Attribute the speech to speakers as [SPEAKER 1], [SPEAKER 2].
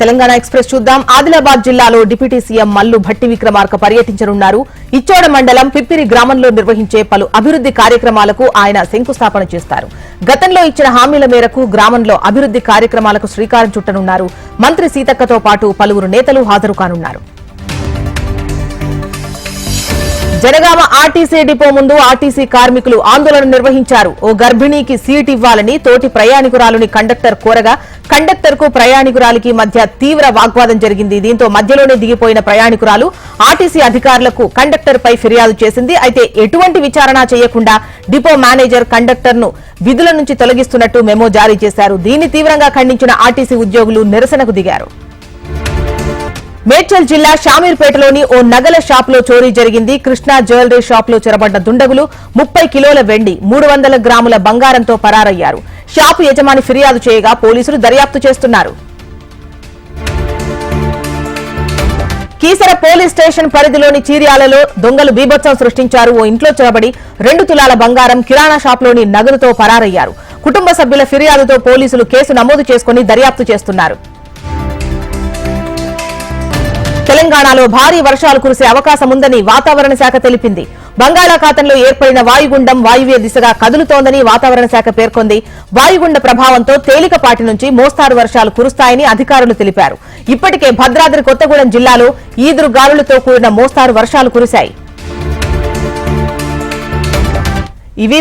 [SPEAKER 1] Telangana express చూద్దాం. ఆదిలాబాద్ జిల్లాలో deputy CM Mallu Bhatti Vikramarka పర్యటించనున్నారు. ఇచ్చోడ మండలం పిప్పిరి గ్రామంలో నిర్వహించే పలు అభివృద్ది కార్యక్రమాలకు ఆయన శంకుస్థాపన చేస్తారు. గతంలో ఇచ్చిన హామీల మేరకు గ్రామంలో అభివృద్ది కార్యక్రమాలకు శ్రీకారం చుట్టనున్నారు. మంత్రి సీతక్కతో పాటు పలువురు నేతలు హాజరు కానున్నారు. జనగామ ఆర్టీసీ డిపో ముందు ఆర్టీసీ కార్మికులు ఆందోళన నిర్వహించారు. ఓ గర్భిణీకి సీట్ ఇవ్వాలని తోటి ప్రయాణికురాలుని కండక్టర్ కోరగా కండక్టర్కు ప్రయాణికురాలికి మధ్య తీవ్ర వాగ్వాదం జరిగింది. దీంతో మధ్యలోనే దిగిపోయిన ప్రయాణికురాలు ఆర్టీసీ అధికారులకు కండక్టర్ పై ఫిర్యాదు చేసింది. అయితే ఎటువంటి విచారణ చేయకుండా డిపో మేనేజర్ కండక్టర్ను విధుల నుంచి తొలగిస్తున్నట్టు మెమో జారీ చేశారు. దీన్ని తీవ్రంగా ఖండించిన ఆర్టీసీ ఉద్యోగులు నిరసనకు దిగారు. మేడ్చల్ జిల్లా షామీర్పేటలోని ఓ నగల షాప్లో చోరీ జరిగింది. కృష్ణా జ్యువెలరీ షాప్లో చెరబడ్డ దుండగులు ముప్పై కిలోల వెండి మూడు వందల గ్రాముల బంగారంతో పరారయ్యారు. షాపు యజమాని ఫిర్యాదు చేయగా పోలీసులు దర్యాప్తు చేస్తున్నారు. కీసర పోలీస్ స్టేషన్ పరిధిలోని చీర్యాలలో దొంగలు బీభత్సం సృష్టించారు. ఓ ఇంట్లో చొరబడి రెండు తులాల బంగారం కిరాణా షాప్లోని నగదుతో పరారయ్యారు. కుటుంబ సభ్యుల ఫిర్యాదుతో పోలీసులు కేసు నమోదు చేసుకుని దర్యాప్తు చేస్తున్నారు. తెలంగాణలో భారీ వర్షాలు కురిసే అవకాశం ఉందని వాతావరణ శాఖ తెలిపింది. బంగాళాఖాతంలో ఏర్పడిన వాయుగుండం వాయువ్య దిశగా కదులుతోందని వాతావరణ శాఖ పేర్కొంది. వాయుగుండ ప్రభావంతో తేలికపాటి నుంచి మోస్తారు వర్షాలు కురుస్తాయని అధికారులు తెలిపారు. ఇప్పటికే భద్రాద్రి కొత్తగూడెం జిల్లాలో ఈదురు గాలులతో కూడిన మోస్తారు వర్షాలు కురిశాయి. ఇవి